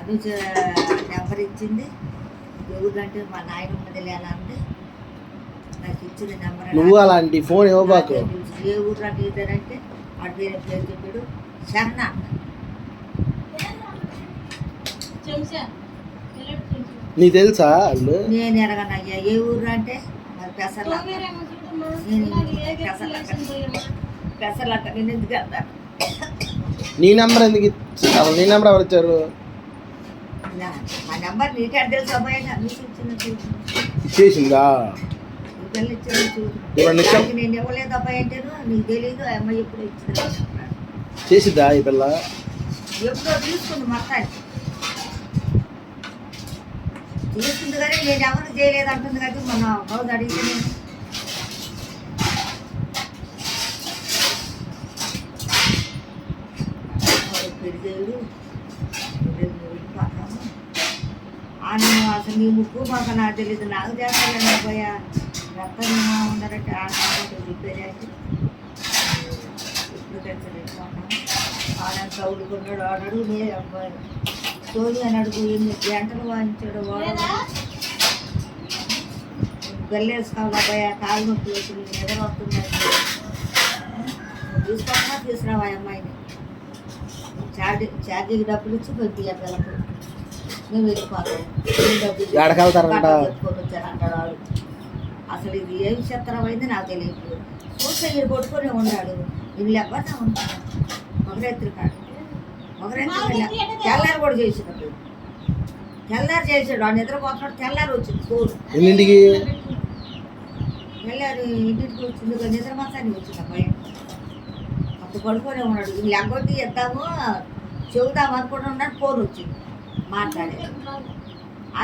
Anuja number ఇచ్చింది ఎవరికంటే మా నాయన ఉన్నది అంటే నాకు ఇచ్చిన నెంబర్ నువ్వు అలాంటి ఫోన్ ఇవ్వబాకు. ఏ ఊరు అంటే ఇద్దరంటే వాడి పేరు పేరు చెప్పాడు శరణ నీకు తెలుసా వాళ్ళు నేను ఎరగనయ్యా ఏ ఊరు అంటే మరి పెసర్ల నాకు పెసర్ల నేను ఎందుకు వెళ్తాను? నీ నెంబర్ ఎందుకు ఇచ్చి- అసలు నీ నెంబర్ ఎవరు ఇచ్చారు నా- మా నెంబర్ నీకే ఇచ్చేసిందా? నేను ఇవ్వలేదు అబ్బాయి అంటేను నీకు తెలియదు అమ్మాయి ఎప్పుడు ఇచ్చింది చేసిద్దా ఈ పిల్ల? ఎప్పుడో తీసుకుంది మొత్తానికి. తీసుకుంది కానీ నేను ఎవరు చేయలేదు అంటుంది కదా మొన్న రోజు అడిగితే నేను. వాడు పెరిగేడు. వెళ్ళిపోతాము అసలు నీ ముక్కు మాకు నాకు తెలియదు నాకు చేస్తాను పోయా రక్తం ఉన్నారంటే ఆ రిపేర్ చేసి ఇప్పుడు తెచ్చలేకపోతున్నాం ఆయన కౌలు కొన్నాడు వాడు నే అబ్బాయి సోని అని అడుగు ఎన్ని గంటలు వాయించాడు వాడు బెల్లేసుకోవాలి అబ్బాయి ఆ కాలు నొప్పి వచ్చింది నిద్ర వస్తుంది తీసుకున్నా తీసుకురావా అమ్మాయిని. ఛార్జీ ఛార్జీకి డబ్బులు ఇచ్చి పెట్టి ఆ పిల్లకు మేము వెళ్ళిపోతాం. చెప్పుకొని వాడు. అసలు ఇది ఏం చిత్రం అయింది నాకు తెలియదు చూస్తే ఈడు కొట్టుకొని ఉన్నాడు. ఇల్లు ఎవ్వనే ఉంటాడు ఒకరెత్తురు కాడు. ఒకరెత్తురు తెల్లారి కూడా చేసినప్పుడు. తెల్లారి చేసాడు. ఆ నిద్రపోతున్నాడు. తెల్లారి వచ్చింది ఫోన్ ఎన్నింటికి? తెల్లారి ఇంటికి వచ్చింది. ఇక నిద్ర మాసానికి వచ్చింది అబ్బాయి. పడుకొని ఉన్నాడు. వీళ్ళు ఎగ్గొట్టి ఎత్తాము చెబుదాం అనుకుంటున్నాడు ఫోన్ వచ్చింది. మాట్లాడే